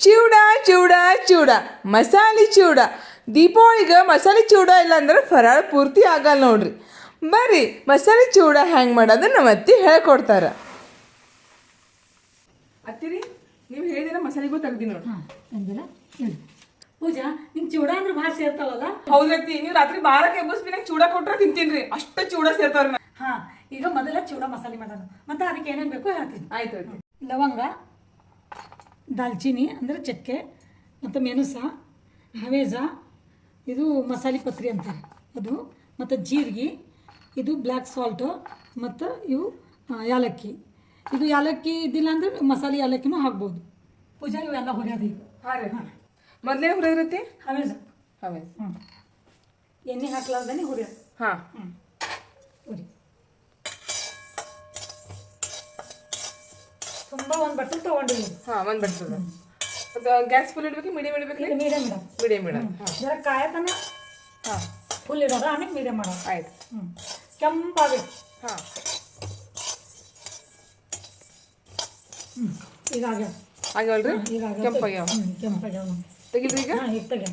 ಚಿವಡ ಚಿವಡ ಚಿವಡ ಮಸಾಲೆ ಚಿವಡ ದೀಪಾವಳಿಗೆ ಮಸಾಲೆ ಚಿವಡ ಇಲ್ಲ ಅಂದ್ರೆ ಫರಾಳ ಪೂರ್ತಿ ಆಗಲ್ಲ ನೋಡ್ರಿ. ಬರ್ರಿ ಮಸಾಲೆ ಚಿವಡ ಹ್ಯಾಂಗೆ ಮಾಡೋದು ನಮ್ಮ ಅತ್ತಿ ಹೇಳ್ಕೊಡ್ತಾರ. ಅತ್ತಿರಿ ನೀವು ಹೇಳಿದ್ರೆ ಮಸಾಲೆಗೂ ತೆಗ್ದಿ ನೋಡ್ರಿ. ಪೂಜಾ ನಿಂಗೆ ಚೂಡ ಅಂದ್ರೆ ಭಾಳ ಸೇರ್ತಾವಲ್ಲ? ಹೌದತ್ತಿ ನೀವು ರಾತ್ರಿ ಬಾರ ಕೆಬ್ಬಸ್ ನಂಗೆ ಚೂಡ ಕೊಟ್ರೆ ತಿಂತೀನಿ ಅಷ್ಟು ಚೂಡ ಸೇರ್ತಾವ್ರಿ ಹಾ ಈಗ ಮೊದಲ ಚೂಡ ಮಸಾಲೆ ಮಾಡೋದು. ಮತ್ತೆ ಅದಕ್ಕೆ ಏನೇನು ಬೇಕು ಹೇಳ್ತೀನಿ. ಆಯ್ತು ಆಯ್ತು ಲವಂಗ ದಾಲ್ಚಿನ್ನಿ ಅಂದರೆ ಚಕ್ಕೆ ಮತ್ತು ಮೆಣಸ ಹವೇಜ ಇದು ಮಸಾಲೆ ಪತ್ರಿ ಅಂತಾರೆ. ಅದು ಮತ್ತು ಜೀರಿಗೆ ಇದು ಬ್ಲ್ಯಾಕ್ ಸಾಲ್ಟು ಮತ್ತು ಇವು ಯಾಲಕ್ಕಿ. ಇದು ಯಾಲಕ್ಕಿ ಇದ್ದಿಲ್ಲ ಅಂದ್ರೆ ಮಸಾಲೆ ಯಾಲಕ್ಕಿನೂ ಹಾಕ್ಬೋದು. ಪೂಜಾ ಇವೆಲ್ಲ ಹೊರ್ಯೋದು ಈಗ. ಹಾಂ ರೀ. ಹಾಂ. ಮೊದಲೇ ಹುರಿದಿರುತ್ತೆ ಹವೇಜ ಹವೇಜ ಹ್ಞೂ ಎಣ್ಣೆ ಹಾಕ್ಲಾರ್ದೇ ಹುರಿಯೋದು. ಹಾಂ. ಹ್ಞೂ ಹುರಿ ತುಂಬ ಒಂದು ಬಟ್ಟಲು ತೊಗೊಂಡಿದ್ದೀವಿ ಹಾಂ ಒಂದು ಬರ್ತದ ಗ್ಯಾಸ್ ಫುಲ್ ಇಡ್ಬೇಕು ಮೀಡಿಯಂ ಇಡ್ಬೇಕು ಇದು ಮೀಡಿಯಮ್ ಮೀಡಿಯಂ ಮೇಡಮ್ ಹಾಂ. ಜರ ಕಾಯತನ ಹಾಂ. ಫುಲ್ ಇಡೋದು ಆಮೇಲೆ ಮೀಡಿಯಮ್ ಮಾಡೋದು. ಆಯ್ತು. ಹ್ಞೂ ಕೆಂಪಾಗಬೇಕು ಹಾಂ. ಹ್ಞೂ ಈಗ ಆಗ್ಯಾವ. ಆಗ್ಯಾವಲ್ರಿ ಈಗ ಕೆಂಪಾಗ್ಯಾವ. ಹ್ಞೂ ಕೆಂಪಾಗ್ಯಾವ. ತೆಗಿಲ್ರಿ ಈಗ? ಹಾಂ ಈಗ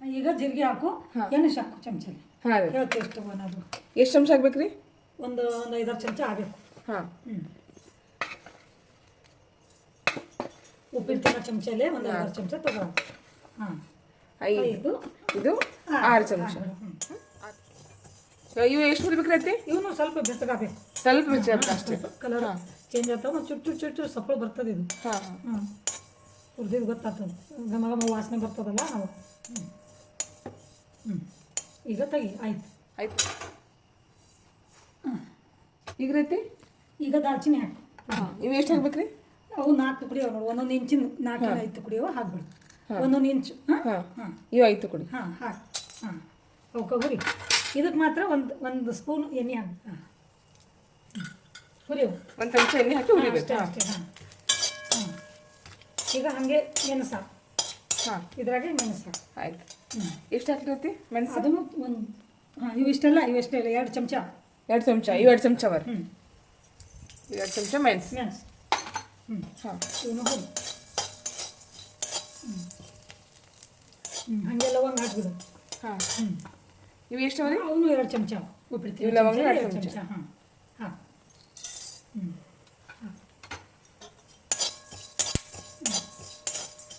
ಈಗ ಜೀರಿಗೆ ಹಾಕು. ಎಣ್ಣೆ ಸಾಕು ಚಮಚ. ಹಾಂ ರೀ. ಎಷ್ಟು ಎಷ್ಟು ಚಮಚ ಆಗ್ಬೇಕ್ರಿ ಒಂದು ಒಂದು ಐದಾರು ಚಮಚ ಆಗಬೇಕು. ಹಾಂ. ಹ್ಞೂ ಚಮಚ ಚಮಚಲ್ಲೇ ಒಂದು ಆರು ಚಮಚ ತಗೋ. ಹಾಂ. ಐದು. ಇದು ಆರು ಚಮಚ. ಇವು ಎಷ್ಟು ಹುರಿಬೇಕ್ರಿ ಅತ್ತಿ? ಇವನು ಸ್ವಲ್ಪ ಬೆಚ್ಚಗಾಗಬೇಕು ಸ್ವಲ್ಪ ರುಚಿ ಅಷ್ಟೇ. ಕಲರ್ ಚೇಂಜ್ ಆಗ್ತಾವ ಮತ್ತು ಚುಟ್ಟು ಚುಟ್ಟು ಸಪ್ಪಳ ಬರ್ತದೆ ಇದು. ಹಾಂ. ಹಾಂ ಹುರಿದಿದ್ದು ಗೊತ್ತಾಗ್ತದೆ. ಘಮ ಘಮ ವಾಸನೆ ಬರ್ತದಲ್ಲ ಅವು ಹ್ಞೂ ಈಗ ತೆಗಿ ಆಯ್ತು. ಆಯ್ತು. ಈಗ ರೀತಿ ಈಗ ದಾಲ್ಚಿನ್ನಿ ಹಾಕಿ. ಹಾಂ ಇವು ಎಷ್ಟು ಹಾಕ್ಬೇಕ್ರಿ? ಅವು ನಾಲ್ಕು ತುಕಡಿ ಅವ ನೋಡಿ ಒಂದೊಂದು ಇಂಚಿನ ನಾಲ್ಕು ಐದು ತುಕಡಿ ಅವ ಹಾಕ್ಬಿಡು. ಒಂದೊಂದು ಇಂಚು ಹಾಂ? ಹಾಂ. ಇವು ಐದು ತುಕಡಿ. ಹಾಂ ಹಾಕಿ. ಹಾಂ. ಅವಕ್ಕೆ ಹುರಿ ಇದಕ್ಕೆ ಮಾತ್ರ ಒಂದು ಒಂದು ಸ್ಪೂನ್ ಎಣ್ಣೆ ಹಾಕಿ ಹಾಂ. ಹುರಿಯವು ಒಂದು ಚಮಚ ಎಣ್ಣೆ ಹಾಕಿ ಹುರಿಬೇಕು. ಅಷ್ಟೇ ಹಾಂ. ಹಾಂ. ಈಗ ಹಾಗೆ ಮೆಣಸು ಹಾಕು ಹಾಂ. ಇದ್ರಾಗೆ ಮೆಣಸು ಹಾಕು ಆಯ್ತು. ಹ್ಞೂ ಎಷ್ಟು ಹಾಕಿರತ್ತಿ ಮೆಣಸು? ಅದನ್ನು ಒಂದು ಹಾಂ ಇವು ಇಷ್ಟೆಲ್ಲ ಇವು ಇಷ್ಟೇ ಇಲ್ಲ ಎರಡು ಚಮಚ. ಎರಡು ಚಮಚ ಇವು ಎರಡು ಚಮಚ ಬರ್ರಿ ಹ್ಞೂ ಎರಡು ಚಮಚ ಮೆಣಸು ಮೆಣಸು ಹ್ಞೂ ಹಾಂ ಇವನು ಹ್ಞೂ ಹ್ಞೂ ಹಾಗೆ ಲವಂಗ ಹಾಕ್ಬಿಡು ಹಾಂ ಹ್ಞೂ ಇವು ಎಷ್ಟು ಅವರಿ ಅವನು ಎರಡು ಚಮಚ ಉಪ್ಪಿಡ್ತೀವಿ ಲವಂಗ ಎರಡು ಚಮಚ. ಹಾಂ ಹಾಂ ಹ್ಞೂ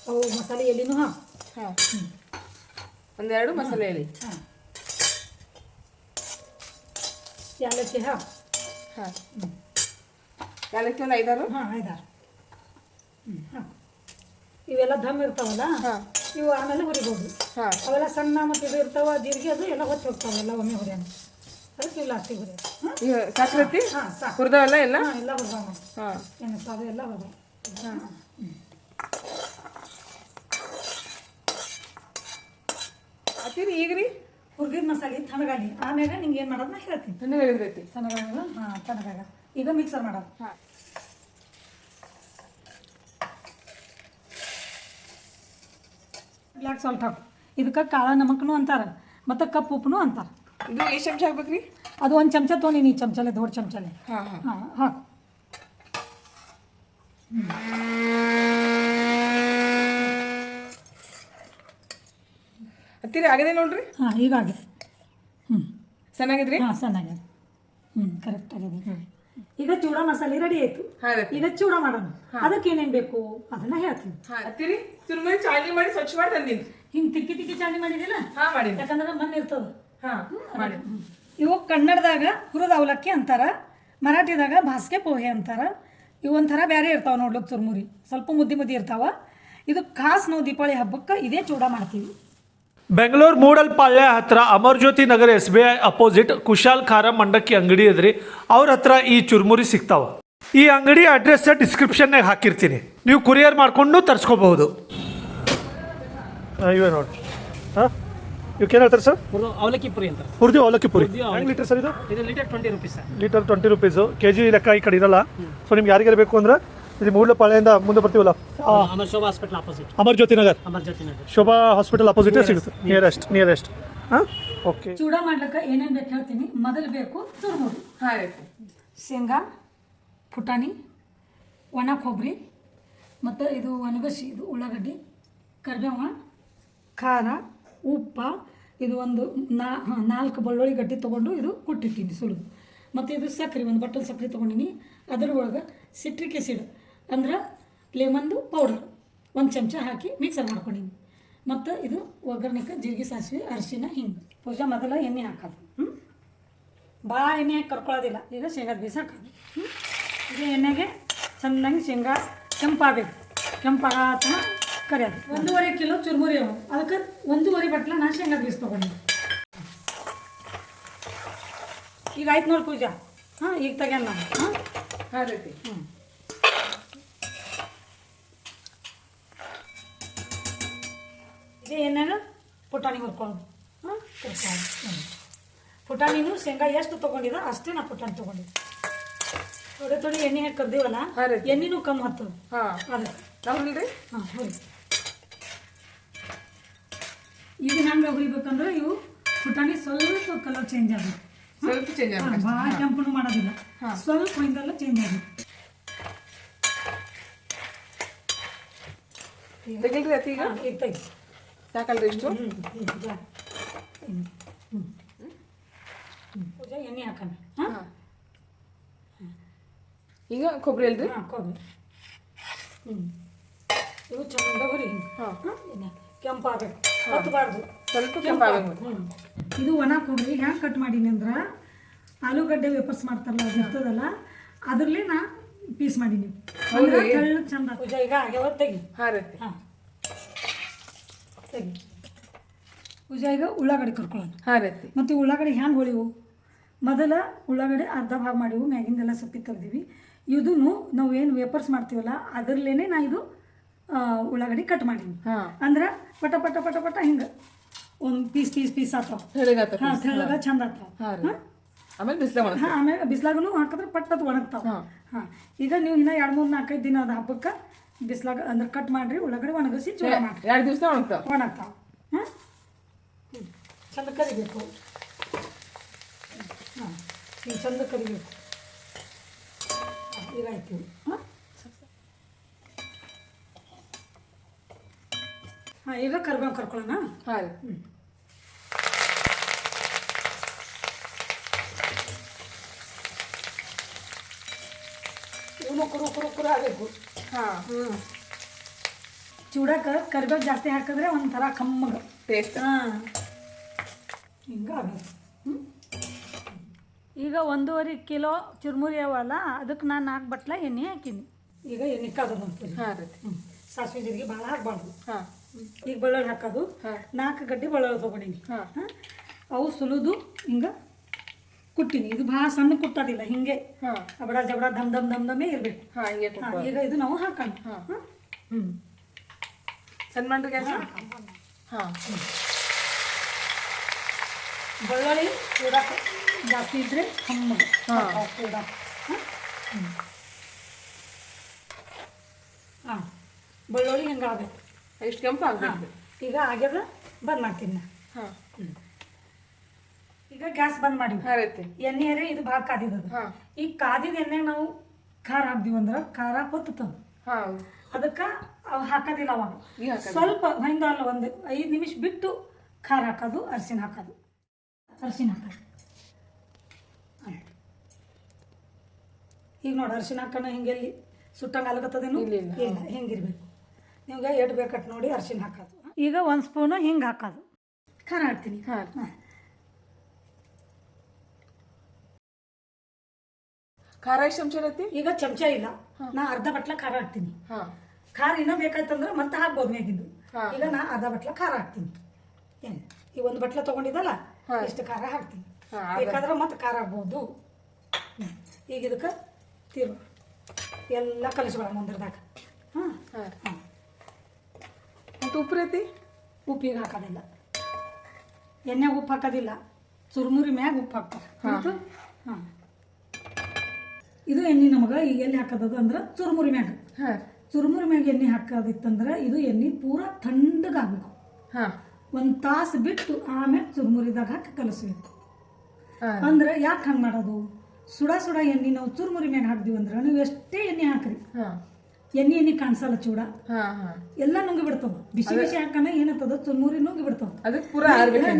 ಅವು ಮಸಾಲೆ ಎಲ್ಲಿನೂ ಹಾಂ ಹಾಂ ಹ್ಞೂ ಒಂದೆರಡು ಮಸಾಲೆ ಎಲೆ ಹಾಂ. ಯಾಲಕ್ಕಿ ಹಾಂ ಹಾಂ. ಹ್ಞೂ ಯಾಲಕ್ಕಿ ಒಂದು ಐದಾರು? ಹಾಂ ಐದಾರು. ಹಾಂ. ಇವೆಲ್ಲ ದಮ್ ಇರ್ತಾವಲ್ಲ? ಹಾಂ. ಇವು ಆಮೇಲೆ ಹುರಿಬೋದು. ಹಾಂ. ಅವೆಲ್ಲ ಸಣ್ಣ ಮತ್ತು ಇದು ಇರ್ತಾವ ಜೀರಿಗೆ ಅದು ಎಲ್ಲ ಹೊತ್ತು ಹೋಗ್ತಾವೆ ಎಲ್ಲ ಒಮ್ಮೆ ಹುರಿಯೋಣ ಅದಕ್ಕೆ ಇಲ್ಲ ಲಾಸ್ಟಿಗೆ ಹುರಿ ಸಾಕ್ರತಿ ಹಾಂ ಸಾಕು ಹುರಿದವಲ್ಲ ಎಲ್ಲ? ಹಾಂ ಎಲ್ಲ ಹುರಿದಾವ ಹಾಂ. ಏನು ಸಾದು ಎಲ್ಲ ಹುರಿದ ಹಾಂ. ಅತ್ತೀರಿ ಈಗ ರೀ ಹುರ್ಗಿದ ಮಸಾಲೆ ತನಗಾಲಿ. ಆಮೇಲೆ ನಿಂಗೆ ಏನು ಮಾಡೋದು ನಾ ಹೇಳ್ತೀನಿ. ಹೇಳಿದ್ರೈತಿ ತನಗಾಗಲ್ಲ ಹಾಂ ತನಗಾಗ. ಈಗ ಮಿಕ್ಸರ್ ಮಾಡೋದು. ಹಾಂ. ಬ್ಲ್ಯಾಕ್ ಸಾಲ್ಟ್ ಹಾಕು. ಇದಕ್ಕೆ ಕಾಳ ನಮಕ್ನು ಅಂತಾರೆ ಮತ್ತು ಕಪ್ಪು ಉಪ್ಪುನು ಅಂತಾರೆ. ಇದು ಎಷ್ಟು ಚಮಚ ಹಾಕ್ಬೇಕ್ರಿ? ಅದು ಒಂದು ಚಮಚ ತೊಗೊಂಡು ನೀ ಚಮಚಲೆ ದೊಡ್ಡ ಚಮಚಲೆ. ಹಾಂ ಹಾಂ. ಹಾಂ ಹಾಕು. ಹತ್ತಿರ ಆಗಿದೆ ನೋಡ್ರಿ? ಹಾಂ ಈಗ ಆಗಿದೆ. ಹ್ಞೂ ಚೆನ್ನಾಗಿದ್ರಿ ಹಾಂ ಚೆನ್ನಾಗಿದೆ ಹ್ಞೂ ಕರೆಕ್ಟ್ ಆಗಿದೆ. ಈಗ ಚೂಡ ಮಸಾಲೆ ರೆಡಿ ಆಯ್ತು. ಈಗ ಚೂಡ ಮಾಡೋಣ. ಅದಕ್ಕೆ ಏನೇನ್ ಬೇಕು? ಅದನ್ನ ಹೇಳ್ತೀನಿ. ಹತ್ತಿರಿ ಮಾಡಿ ಸ್ವಚ್ಛ ಮಾಡಿ ತಂದೀನಿ. ಹಿಂಗ್ ತಿಕ್ಕಿ ತಿಕ್ಕಿ ಚಾಣಿ ಮಾಡಿದಿಲ್ಲ ಹಾ ಯಾಕಂದ್ರೆ ಮಣ್ಣು ಇರ್ತದ. ಹಾಂ ಮಾಡಿ ಇವು ಕನ್ನಡದಾಗ ಹುರಿದ ಅವಲಕ್ಕಿ ಅಂತಾರ ಮರಾಠಿದಾಗ ಭಾಸ್ಕೆ ಪೋಹೆ ಅಂತಾರ. ಇವು ಒಂಥರ ಬೇರೆ ಇರ್ತಾವ ನೋಡ್ಲಿಕ್ಕೆ ಚುರುಮುರಿ. ಸ್ವಲ್ಪ ಮುದ್ದಿ ಮುದ್ದಿ ಇರ್ತಾವ. ಇದು ಖಾಸ್ ನಾವು ದೀಪಾವಳಿ ಹಬ್ಬಕ್ಕೆ ಇದೇ ಚೂಡ ಮಾಡ್ತೀವಿ. ಬೆಂಗಳೂರು ಮೂಡಲ್ಪಾಳ್ಯ ಹತ್ರ Amarjyoti Nagar S B I opposite Kushal ಖಾರ ಮಂಡಕ್ಕಿ ಅಂಗಡಿ ಅದ್ರಿ ಅವ್ರ ಹತ್ರ ಈ ಚುರುಮುರಿ ಸಿಗ್ತಾವ. ಈ ಅಂಗಡಿ ಅಡ್ರೆಸ್ ಡಿಸ್ಕ್ರಿಪ್ಷನ್ನಾಗ ಹಾಕಿರ್ತೀನಿ. ನೀವು ಕುರಿಯರ್ ಮಾಡಿಕೊಂಡು ತರಿಸ್ಕೋಬಹುದು. ಇವೇ ನೋಡಿ. ಹಾಂ? ಇವಕ್ಕೆ ಏನು ಹೇಳ್ತಾರೆ ಸರ್? ಹುರಿದು ಅವಲಕ್ಕಿ ಪುರಿ ಅಂತ ಹುರಿದು ಅವಲಕ್ಕಿ ಪುರಿ. ಹೆಂಗೆ ಲೀಟರ್ ಸರ್ ಇದು? Litre twenty rupees sir. Litre twenty rupees K G ಲೆಕ್ಕ ಈ ಕಡೆ ಇರಲ್ಲ. ಸೊ ನಿಮ್ಗೆ ಯಾರಿಗೆ ಬೇಕು ಅಂದ್ರೆ ಇಲ್ಲಿ ಮೂಡಲಪಾಳ್ಯದಿಂದ ಮುಂದೆ ಬರ್ತೀವಲ್ಲ? ಅಮರ್ ಶೋಭಾ ಹಾಸ್ಪಿಟಲ್ ನಗರ್. ಅಮರ್ ಜ್ಯೋತಿ ನಗರ್. ಶೋಭಾ ಹಾಸ್ಪಿಟಲ್ ಅಪೋಸಿಟೇ ಸಿಗುತ್ತೆ. ನಿಯರೆಸ್ಟ್ ನಿಯರೆಸ್ಟ್ ಹಾಂ? ಓಕೆ ಚೂಡ ಮಾಡ್ಲಿಕ್ಕೆ ಏನೇನು ಬೇಕು ಹೇಳ್ತೀನಿ. ಮೊದಲು ಬೇಕು ಚುರುಮುರಿ ಹಾಂ ರೀ ಶೇಂಗಾ ಪುಟಾಣಿ ಒಣ ಕೊಬ್ಬರಿ ಮತ್ತು ಇದು ಒಣಗಸಿ ಇದು ಉಳ್ಳಾಗಡ್ಡಿ ಕರಿಬೇವ ಖಾರ ಉಪ್ಪ ಇದು ಒಂದು ನಾ ಹಾಂ ನಾಲ್ಕು ಬೆಳ್ಳುಳ್ಳಿ ಗಡ್ಡಿ ತೊಗೊಂಡು ಇದು ಕುಟ್ಟಿಟ್ಟಿನಿ ಸುಲಿದು. ಮತ್ತು ಇದು ಸಕ್ಕರೆ ಒಂದು ಬಟ್ಟಲ್ ಸಕ್ಕರೆ ತೊಗೊಂಡಿನಿ. ಅದರೊಳಗೆ ಸಿಟ್ರಿಕ್ ಆ್ಯಸಿಡ್ ಅಂದ್ರೆ ಲೆಮನ್ದು ಪೌಡರ್ ಒಂದು ಚಮಚ ಹಾಕಿ ಮಿಕ್ಸರ್ ಮಾಡ್ಕೊಂಡಿನಿ. ಮತ್ತು ಇದು ಒಗ್ಗರಣೆಗೆ ಜೀರಿಗೆ ಸಾಸಿವೆ ಅರಿಶಿನ ಹಿಂಗೆ. ಪೂಜಾ ಮೊದಲ ಎಣ್ಣೆ ಹಾಕೋದು. ಹ್ಞೂ ಭಾಳ ಎಣ್ಣೆ ಹಾಕಿ ಕರ್ಕೊಳ್ಳೋದಿಲ್ಲ ಈಗ ಶೇಂಗಾದ ಬೀಸ ಹಾಕೋದು. ಹ್ಞೂ ಈಗ ಎಣ್ಣೆಗೆ ಚೆನ್ನಾಗಿ ಶೇಂಗಾ ಕೆಂಪಾಗಬೇಕು. ಕೆಂಪಾಗ ಕರಿಯೋದು. ಒಂದೂವರೆ ಕಿಲೋ ಚುರುಮುರಿ ಅವು. ಅದಕ್ಕೆ ಒಂದೂವರೆ ಬಟ್ಲ ನಾನು ಶೇಂಗಾ ಬೀಸ ತೊಗೊಂಡಿದ್ದೆ ಈಗ ಆಯ್ತು ನೋಡಿ ಪೂಜಾ. ಹಾಂ ಈಗ ತೆಗ್ಯಾನ ನಾನು. ಹಾಂ? ಹಾಂ ರೀ ಹ್ಞೂ ಇದೇ ಏನೇನು? ಪುಟಾಣಿ ಹುರ್ಕೊಂಡು. ಹಾಂ ಪುಟಾಣಿನೂ ಶೇಂಗಾ ಎಷ್ಟು ತೊಗೊಂಡಿದ ಅಷ್ಟೇ ನಾ ಪುಟಾಣಿ ತೊಗೊಂಡಿದ್ದೆ. ಥೋಡೆ ಥೋಡೆ ಎಣ್ಣೆ ಹಾಕಿ ಕರ್ದೀವಲ್ಲ. ಎಣ್ಣೆನೂ ಕಮ್ಮಿ ಹತ್ತು ಹಾಂ. ನಮ್ದು ಹಾಂ ಹುರಿ. ಇದು ಹೆಂಗೆ ಹುರಿಬೇಕಂದ್ರೆ ಇವು ಪುಟಾಣಿ ಸ್ವಲ್ಪ ಕಲರ್ ಚೇಂಜ್ ಆಗುತ್ತೆ ಸ್ವಲ್ಪ ಚೇಂಜ್ ಹಾಂ ಭಾಳ ಕೆಂಪನು ಮಾಡೋದಿಲ್ಲ. ಸ್ವಲ್ಪ ಹಿಂದೆಲ್ಲ ಚೇಂಜ್ ಆಗುತ್ತೆ ತೆಗಿಲ್ರಿ ಈಗ ಹಾಂ ಈಗ ತೆಗಿ ಸಾಕಲ್ರಿ ಇಷ್ಟು? ಹ್ಞೂ ಹ್ಞೂ ಜಾ ಹ್ಞೂ ಹ್ಞೂ ಪೂಜಾ ಎಣ್ಣೆ ಹಾಕೋಣ. ಹಾಂ? ಹಾಂ. ಈಗ ಕೊಬ್ಬರಿ ಅಲ್ರಿ? ಕೊಬ್ಬರಿ. ಹ್ಞೂ ಇವು ಚಂದ ಬರಿ ಕೆಂಪಾಗಬೇಕು. ಹತ್ತಬಾರ್ದು ಸ್ವಲ್ಪ ಕೆಂಪಾಗಬೇಕು. ಇದು ಒಣ ಕೊಬ್ಬರಿ. ಹ್ಯಾಂಗೆ ಕಟ್ ಮಾಡೀನಿ ಅಂದ್ರೆ ಆಲೂಗಡ್ಡೆ ವೇಪರ್ಸ್ ಮಾಡ್ತಾರಲ್ಲ ಅದು ಇರ್ತದಲ್ಲ ಅದರಲ್ಲೇ ನಾ ಪೀಸ್ ಮಾಡೀನಿ. ಚಂದ ಪೂಜಾ ಈಗ ಆಗ್ಯಾವ ತೆಗಿ. ಹಾಂ ರೀ. ಹಾಂ. ತೆಗಿ ಪೂಜಾ ಈಗ ಉಳ್ಳಾಗಡ್ಡಿ ಕರ್ಕೊಳ್ಳೋಣ ಹಾಂ ಮತ್ತು ಉಳ್ಳಾಗಡ್ಡಿ ಹ್ಯಾಂಗೆ ಹೊಳಿವು ಮೊದಲ ಉಳ್ಳಾಗಡ್ಡೆ ಅರ್ಧ ಭಾಗ ಮಾಡಿವು ಮ್ಯಾಗಿಂದೆಲ್ಲ ಸೊಪ್ಪಿ ತೆಗ್ದೀವಿ. ಇದನ್ನು ನಾವು ಏನು ವೇಪರ್ಸ್ ಮಾಡ್ತೀವಲ್ಲ ಅದರಲ್ಲೇ ನಾ ಇದು ಉಳ್ಳಾಗಡ್ಡಿ ಕಟ್ ಮಾಡೀನಿ. ಹಾಂ. ಅಂದ್ರೆ ಪಟ ಪಟ ಪಟ ಪಟ ಹಿಂಗೆ. ಒಂದು ಪೀಸ್ ಪೀಸ್ ಪೀಸ್ ಆತಾವ. ಹಾಂ ತೆಳ್ಳಗ ಚಂದ ಆತಾವ. ಹಾಂ ಆಮೇಲೆ ಬಿಸಿಲ ಒಣ ಹಾಂ ಆಮೇಲೆ ಬಿಸಿಲಾಗೂ ಹಾಕಿದ್ರೆ ಪಟ್ಟದು ಒಣಗ್ತಾವ. ಹಾಂ. ಹಾಂ. ಈಗ ನೀವು ಇನ್ನೂ ಎರಡು ಮೂರು ನಾಲ್ಕೈದು ದಿನ ಅದು ಹಬ್ಬಕ್ಕೆ ಬಿಸ್ಲಾಗ ಅಂದ್ರೆ ಕಟ್ ಮಾಡಿರಿ ಒಳಗಡೆ ಒಣಗಿಸಿ ಚೂಡ ಮಾಡಿರಿ. ಎರಡು ದಿವಸ ಒಣಗ್ತಾವ. ಒಣಗ್ತಾವ. ಹಾಂ ಚಂದ ಕರಿಬೇಕು. ಹಾಂ ಹಿಂಗೆ ಚಂದ ಕರಿಬೇಕು. ಹಾಂ, ಈಗ ಆಯ್ತು. ಹಾಂ? ಹಾಂ ಈಗ ಕರ್ಬೇವು ಕರ್ಕೊಳ್ಳೋಣ? ಹಾಂ ರೀ. ಇವನು ಕುರು ಕುರು ಕುರು ಆಗಬೇಕು. ಹಾಂ ಹ್ಞೂ ಚೂಡಕ್ಕೆ ಕರಿಬೇವು ಜಾಸ್ತಿ ಹಾಕಿದ್ರೆ ಒಂಥರ ಕಮ್ಮಗ. ಟೇಸ್ಟ್ ಹಾಂ. ಹಿಂಗಾಗಿ ಹ್ಞೂ ಈಗ ಒಂದೂವರೆ ಕಿಲೋ ಚುರುಮುರಿ ಅವಲ್ಲ ಅದಕ್ಕೆ ನಾನು ನಾಲ್ಕು ಬಟ್ಲ ಎಣ್ಣೆ ಹಾಕೀನಿ. ಈಗ ಎಣ್ಣೆ ಕಾದು ಹಾಂ ರೀ. ಸಾಸಿವೆ ಜೀರಿಗೆ ಭಾಳ ಹಾಕ್ಬಾರ್ದು. ಹಾಂ. ಈಗ ಬೆಳ್ಳುಳ್ಳಿ ಹಾಕೋದು. ಹಾಂ. ನಾಲ್ಕು ಗಡ್ಡೆ ಬೆಳ್ಳುಳ್ಳಿ ತೊಗೊಂಡೀನಿ. ಹಾಂ. ಹಾಂ. ಅವು ಸುಲಿದು ಹಿಂಗೆ ಕುಟ್ಟೀನಿ. ಇದು ಭಾಳ ಸಣ್ಣ ಕುಟ್ಟೋದಿಲ್ಲ ಹಿಂಗೆ. ಹಾಂ. ಅಬಡ ಜಬಡ ಧಮ್ ಧಮ್ ಧಮ್ ದಮ್ಮೇ ಇರಬೇಕು. ಹಾಂ ಹಿಂಗೆ ಈಗ ಇದು ನಾವು ಹಾಕೋಣ. ಹಾಂ. ಹಾಂ ಹ್ಞೂ ಸಣ್ಣ ಮಾಡ್ರಿ ಗ್ಯಾಸ್ ಹಾಂ. ಬೆಳ್ಳುಳ್ಳಿ ಕೂಡ ಜಾಸ್ತಿ ಇದ್ರೆ ಕಮ್ಮಗ ಹಾಂ. ಕೂಡ ಹಾಂ. ಬೆಳ್ಳುಳ್ಳಿ ಹೆಂಗೆ ಆಗಬೇಕು ಎಷ್ಟು ಕೆಂಪು ಆಗಬೇಕು ಈಗ ಆಗ್ಯದ ಬಂದ್ ಮಾಡ್ತೀನಿ ನಾ. ಹಾಂ. ಈಗ ಗ್ಯಾಸ್ ಬಂದ್ ಮಾಡಿ ಎಣ್ಣೆ ಅರೆ ಇದು ಭಾಳ ಕಾದಿದದು ಹಾಂ. ಈ ಕಾದಿದ ಎಣ್ಣೆ ನಾವು ಖಾರ ಹಾಕ್ದಿವಿ ಅಂದ್ರ ಖಾರ ಹೊತ್ತದ ಅದಕ್ಕ ಹಾಕೋದಿಲ್ಲ ಅವಾಗ. ಈಗ ಸ್ವಲ್ಪ ಹಿಂದ ಅಲ್ಲ ಒಂದು ಐದು ನಿಮಿಷ ಬಿಟ್ಟು ಖಾರ ಹಾಕೋದು ಅರಿಶಿನ ಹಾಕೋದು. ಅರಿಶಿನ ಹಾಕೋದು. ಈಗ ನೋಡಿ ಅರಿಶಿನ ಹಾಕೋಣ ಹಿಂಗೆಲ್ಲಿ ಸುಟ್ಟಂಗೆ ಅಲಗತ್ತದೇನು. ಇಲ್ಲ ಹಿಂಗಿರ್ಬೇಕು. ನಿಮ್ಗೆ ಎಡ್ ಬೇಕಟ್ಟು ನೋಡಿ ಅರಿಶಿನ ಹಾಕೋದು. ಈಗ ಒಂದು ಸ್ಪೂನು ಹಿಂಗೆ ಹಾಕೋದು. ಖಾರ ಹಾಕ್ತೀನಿ. ಹಾಂ. ಖಾರ ಎಷ್ಟು ಚಮಚ ಇರತ್ತಿ ಈಗ ಚಮಚ ಇಲ್ಲ. ನಾ ಅರ್ಧ ಬಟ್ಲ ಖಾರ ಹಾಕ್ತೀನಿ. ಹಾಂ. ಖಾರ ಇನ್ನೂ ಬೇಕಾಯ್ತಂದ್ರೆ ಮತ್ತೆ ಹಾಕ್ಬೋದು ಮ್ಯಾಗಿಂದು ಈಗ ನಾ ಅರ್ಧ ಬಟ್ಲ ಖಾರ ಹಾಕ್ತೀನಿ. ಏನು? ಈ ಒಂದು ಬಟ್ಲ ತಗೊಂಡಿದ್ದಲ್ಲ. ಇಷ್ಟು ಖಾರ ಹಾಕ್ತೀನಿ. ಬೇಕಾದ್ರೆ ಮತ್ತೆ ಖಾರ ಆಗ್ಬೋದು. ಈಗ ಇದಕ್ಕೆ ತಿರು. ಎಲ್ಲ ಕಲಿಸ್ಕೊಳ್ಳೋಣ ಮುಂದಿರ್ದಾಗ. ಹಾಂ. ಹಾಂ. ಮತ್ತು ಉಪ್ಪು ರೀತಿ? ಉಪ್ಪಿಗೆ ಹಾಕೋದಿಲ್ಲ. ಎಣ್ಣೆಗೆ ಉಪ್ಪು ಹಾಕೋದಿಲ್ಲ. ಚುರುಮುರಿ ಮ್ಯಾಗ ಉಪ್ಪು ಹಾಕ್ತಾರೆ. ಹಾಂ. ಇದು ಎಣ್ಣೆ ನಮಗೆ ಈಗ ಎಲ್ಲಿ ಹಾಕೋದದು ಅಂದ್ರೆ ಚುರುಮುರಿ ಮ್ಯಾಗ. ಚುರುಮುರಿ ಮ್ಯಾಗ ಎಣ್ಣೆ ಹಾಕೋದಿತ್ತಂದ್ರೆ ಇದು ಎಣ್ಣೆ ಪೂರ ತಣ್ಣಗಾಗಬೇಕು ಒಂದ್ ಒಂದು ತಾಸು ಬಿಟ್ಟು ಆಮೇಲೆ ಚುರುಮುರಿದಾಗ ಹಾಕಿ ಕಲಸಬೇಕು. ಅಂದ್ರ ಯಾಕೆ ಹಂಗೆ ಮಾಡೋದು? ಸುಡಾ ಸುಡಾ ಎಣ್ಣೆ ನಾವು ಚುರುಮುರಿ ಮ್ಯಾಗ ಹಾಕ್ದಿವಿ ಅಂದ್ರೆ ನೀವು ಎಷ್ಟೇ ಎಣ್ಣೆ ಹಾಕ್ರಿ. ಎಣ್ಣೆ ಎಣ್ಣೆ ಕಾಣಿಸಲ್ಲ ಚೂಡ? ಎಲ್ಲ ನುಂಗಿ ಬಿಡ್ತಾವ. ಬಿಸಿ ಬಿಸಿ ಹಾಕನ ಏನತ್ತದ ಚುರ್ಮುರಿ ನುಂಗಿ ಬಿಡ್ತಾವ.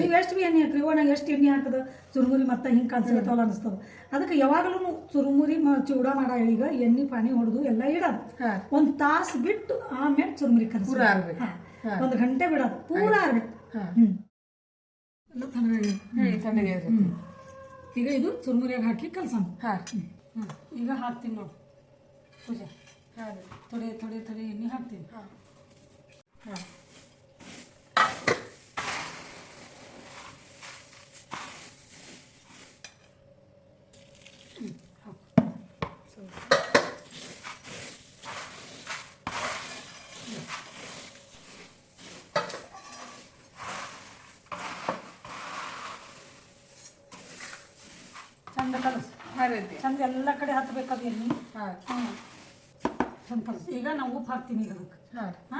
ನೀವು ಎಷ್ಟು ಬಿ ಎಣ್ಣೆ ಹಾಕ್ರಿ? ನಾ ಎಷ್ಟು ಎಣ್ಣೆ ಹಾಕದ? ಚುರುಮುರಿ ಮತ್ತೆ ಹಿಂಗೆ ಕಾಣಿಸ್ತಾವಲ್ಲ ಅನಿಸ್ತಾವ ಅದಕ್ಕೆ ಯಾವಾಗಲೂ ಚುರುಮುರಿ ಚೂಡ ಮಾಡ ಈಗ ಎಣ್ಣೆ ಪಾನಿ ಹೊಡೆದು ಎಲ್ಲ ಇಡೋದು. ಒಂದ್ ತಾಸು ಬಿಟ್ಟು ಆಮೇಲೆ ಚುರುಮುರಿ ಕಲಸಿ ಒಂದ್ ಗಂಟೆ ಬಿಡೋದು. ಪೂರ ಆರ್ಬೇಕು. ಹ್ಮ್. ಈಗ ಇದು ಚುರುಮುರಿಯಾಗ ಹಾಕಿ ಕಲ್ಸೋಣ. ಹಾ. ಈಗ ಹಾಕ್ತೀನಿ ನೋಡಿ. ಪೂಜೆ. ಹಾ ರೀ. ಥೊಡೆ ಥೊಡೆ ಥೊಡೆ ಎಣ್ಣೆ ಹಾಕ್ತೀನಿ. ಹಾ. ಚಂದ ಕಲಸು. ಹಾ ರೀತಿ ಚಂದ ಎಲ್ಲ ಕಡೆ ಹತ್ಬೇಕದು ಎಣ್ಣೆ? ಹಾ. ಹ್ಮ್. ಚಂದ ಕಲಸು ಈಗ ನಾವು ಉಪ್ಪು ಹಾಕ್ತೀನಿ ಈಗ ಅದಕ್ಕೆ ಹಾ?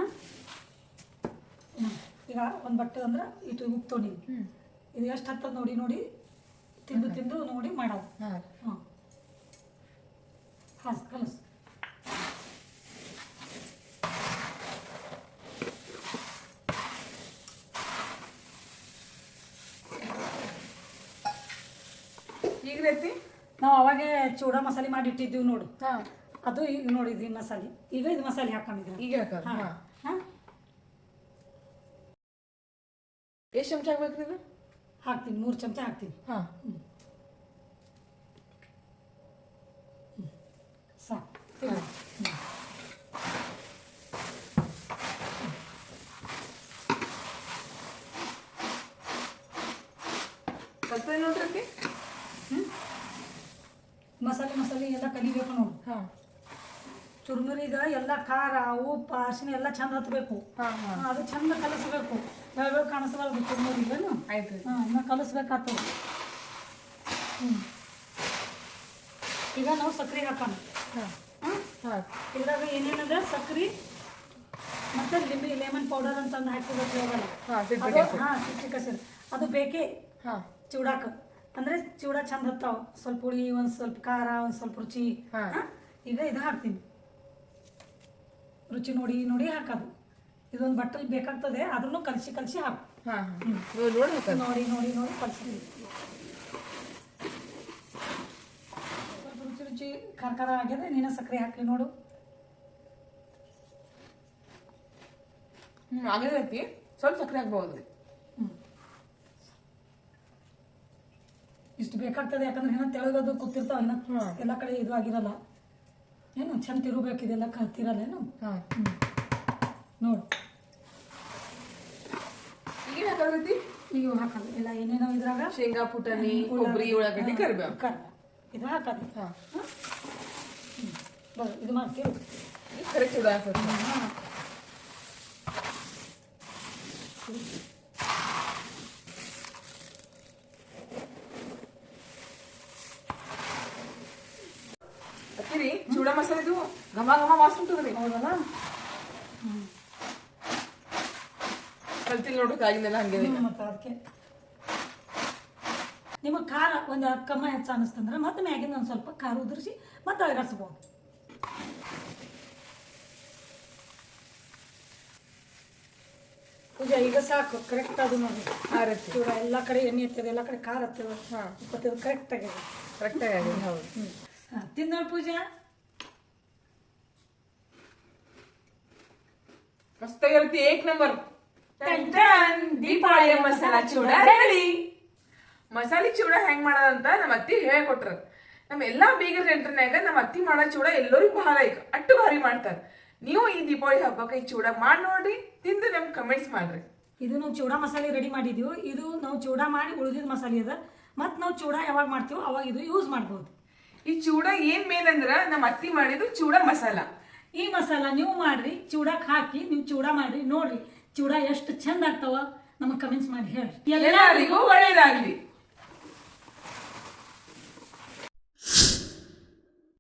ಈಗ ಒಂದು ಬಟ್ಟೆ ಅಂದ್ರೆ ಇಟ್ಟು ಉಪ್ಪು ತೊಗೊಂಡಿ ಇದು ಎಷ್ಟು ಹತ್ತದ ನೋಡಿ ನೋಡಿ ತಿಂದು ತಿಂದು ನೋಡಿ ಮಾಡೋದು ಹಾ. ಹಾಂ ಹಾಂ ಕಲಸು. ಈಗ ರೀತಿ? ನಾವು ಅವಾಗೆ ಚೂಡ ಮಸಾಲೆ ಮಾಡಿ ಇಟ್ಟಿದ್ದೀವಿ ನೋಡು. ಹಾ. ಅದು ಈಗ ನೋಡಿದ್ವಿ ಮಸಾಲೆ. ಈಗ ಇದು ಮಸಾಲೆ ಹಾಕೊಂಡಿದ್ದೀವಿ ಈಗ ಹಾಕೋದು ಹಾಂ. ಹಾ. ಹಾಂ. ಎಷ್ಟು ಚಮಚ ಹಾಕ್ಬೇಕ್ರಿ ಇದು ಹಾಕ್ತೀನಿ ಮೂರು ಚಮಚ ಹಾಕ್ತೀನಿ. ಹಾ. ಸಾಕು ಹಾ. ಕಲ್ತದೆ ನೋಡ್ರಿ ಮಸಾಲೆ ಮಸಾಲೆ ಎಲ್ಲ ಕಲಿಬೇಕು ನೋಡು. ಹಾ. ಚುರುಮುರಿಗ ಎಲ್ಲ ಖಾರ ಉಪ್ಪು ಅರಿಶಿನ ಎಲ್ಲ ಚಂದ ಹತ್ಬೇಕು. ಅದು ಚಂದ ಕಲಸ್ಬೇಕು. ಯಾವ್ಯಾವ ಕಾಣಿಸ್ಬಾರ್ದು ಚುರ್ಮುರಿಗೇನು. ಆಯ್ತು ಹಾಂ ಕಲಿಸ್ಬೇಕಾತು ಹ್ಞೂ ಈಗ ನಾವು ಸಕ್ಕರೆ ಹಾಕೋಣ. ಹಾ. ಇದ್ರಾಗ ಏನೇನದ? ಸಕ್ರೆ ಮತ್ತು ಲಿಂಬಿ ಲೆಮನ್ ಪೌಡರ್ ಅಂತಂದು ಹಾಕಿದ್ರೆ ಹಾ ಸಿಗ್ಬೇಕು ಅದು ಸಿಟ್ರಿಕ್ ಬೇಕೇ? ಹಾಂ. ಚೂಡಾಕ. ಅಂದ್ರೆ ಚೂಡ ಚಂದ ಹತ್ತಾವ. ಸ್ವಲ್ಪ ಹುಳಿ ಒಂದು ಸ್ವಲ್ಪ ಖಾರ ಒಂದು ಸ್ವಲ್ಪ ರುಚಿ. ಹಾಂ. ಹಾ? ಈಗ ಇದು ಹಾಕ್ತೀನಿ. ರುಚಿ ನೋಡಿ ನೋಡಿ ಹಾಕೋದು. ಇದೊಂದು ಬಟ್ಟಲ್ ಬೇಕಾಗ್ತದೆ ಅದನ್ನು ಕಲಸಿ ಕಲಸಿ ಹಾಕು. ಹಾ ನೋಡಿ ನೋಡಿ ನೋಡಿ ನೋಡಿ ಕಲಸಿ. ರುಚಿ ರುಚಿ ಖಾರ ಖಾರ ಆಗಿದೆ ನೀನು ಸಕ್ಕರೆ ಹಾಕಿ ನೋಡು. ಹ್ಞೂ ಆಗಿರೈತಿ ಸ್ವಲ್ಪ ಸಕ್ಕರೆ ಹಾಕ್ಬೋದು. ಇಷ್ಟು ಬೇಕಾಗ್ತದೆ ಯಾಕಂದ್ರೆ ಏನೋ ತೆಳಗದು ಕೂತಿರ್ತಾವ. ಎಲ್ಲ ಕಡೆ ಇದು ಆಗಿರಲ್ಲ. ಏನು ಚಂದ ತಿರುಬೇಕು ಇದೆಲ್ಲ ಕಲ್ತಿರಲ್ಲ ಏನು ಹಾ ಹ್ಞೂ ನೋಡು ಈಗೇನು ಹಾಕೋದ್ರೈತಿ ಈಗ ಇವು ಹಾಕಲ್ಲ ಎಲ್ಲ ಏನೇನೋ ಇದ್ರಾಗ ಶೇಂಗಾ ಪುಟಾಣಿ ಕೊಬ್ಬರಿ ಉಳ್ಳಾಗಡ್ಡಿ ಕರಿಬೇವು ಕರ್ ಇದು ಹಾಕೋದು ಹಾ ಬರ ಇದು ಮಾಡ್ತೀವಿ ಕರೆಕ್ಟ್ ಚೂಡ ಹಾಕೋದು ಅತ್ತಿರಿ ಚೂಡ ಮಸಾಲೆದು ಘಮ ಘಮ ವಾಸನೆ ಉಂಟದ್ರಿ ಹೌದಲ್ಲ? ಕಲ್ತಿಲ್ಲ ನೋಡ್ರಿ ಕಾಗಿನೆಲ್ಲ ಹಂಗೆ. ಮತ್ತು ಅದಕ್ಕೆ. ನಿಮಗೆ ಖಾರ ಒಂದು ಕಮ್ಮ ಹೆಚ್ಚು ಅನ್ನಿಸ್ತಂದ್ರೆ ಮತ್ತೆ ಮ್ಯಾಗಿಂದ ಒಂದು ಸ್ವಲ್ಪ ಖಾರ ಉದುರಿಸಿ ಮತ್ತೆ ಅಳಗಾಡ್ಸ್ಬೋದು ಪೂಜಾ ಈಗ ಸಾಕು ಕರೆಕ್ಟ್ ಅದು ನೋಡಿ. ಖಾರ ಚೂಡ ಎಲ್ಲ ಕಡೆ ಎಣ್ಣೆ ಹತ್ತದ ಎಲ್ಲ ಕಡೆ ಖಾರ ಹತ್ತದ ಹಾ. ಕರೆಕ್ಟ್ ಆಗಿದೆ. ಕರೆಕ್ಟಾಗಿ ಆಗಿದೆ ಹೌದು. ಹಾಂ ತಿನ್ನೋಳು ಪೂಜಾ? ಮಸ್ತಾಗಿರುತ್ತೆ ಏಕ್ ನಂಬರ್. ದೀಪಾವಳಿಯ ಮಸಾಲಾ ಚೂಡ ಹೇಳಿ ಮಸಾಲೆ ಚೂಡ ಹೆಂಗ್ ಮಾಡೋದಂತ ನಮ್ಮ ಅತ್ತಿ ಹೇಳ್ಕೊಟ್ರ. ನಮ್ಮ ಎಲ್ಲಾ ಬೀಗರ್ ನೆಂಟ್ರನ್ಯಾಗ ನಮ್ಮ ಅತ್ತಿ ಮಾಡೋ ಚೂಡ ಎಲ್ಲರಿಗೂ ಬಹಳ ಈಗ ಅಟ್ಟು ಭಾರಿ ಮಾಡ್ತಾರ. ನೀವು ಈ ದೀಪಾವಳಿ ಹಬ್ಬಕ್ಕೆ ಈ ಚೂಡ ಮಾಡಿ ನೋಡ್ರಿ ತಿಂದು ನಮ್ ಕಮೆಂಟ್ಸ್ ಮಾಡ್ರಿ. ಇದು ನಾವು ಚೂಡಾ ಮಸಾಲೆ ರೆಡಿ ಮಾಡಿದೀವಿ. ಇದು ನಾವು ಚೂಡಾ ಮಾಡಿ ಉಳಿದಿದ್ದ ಮಸಾಲೆ ಅದ. ಮತ್ತು ನಾವು ಚೂಡಾ ಯಾವಾಗ ಮಾಡ್ತೀವೋ ಅವಾಗ ಇದು ಯೂಸ್ ಮಾಡ್ಬೋದು. ಈ ಚೂಡ ಏನ್ ಮೇನ್ ಅಂದ್ರ ನಮ್ಮ ಅತ್ತಿ ಮಾಡಿದ್ದು ಚೂಡ ಮಸಾಲ. ಈ ಮಸಾಲ ನೀವು ಮಾಡ್ರಿ ಚೂಡಕ್ಕೆ ಹಾಕಿ ನೀವು ಚೂಡ ಮಾಡ್ರಿ, ನೋಡ್ರಿ, ಚೂಡ ಎಷ್ಟು ಚಂದ ಆಗ್ತಾವ, ನಮಗೆ ಕಮೆಂಟ್ಸ್ ಮಾಡಿ ಹೇಳ್ರಿ. ಎಲ್ಲರಿಗೂ ಒಳ್ಳೇದಾಗ್ಲಿ.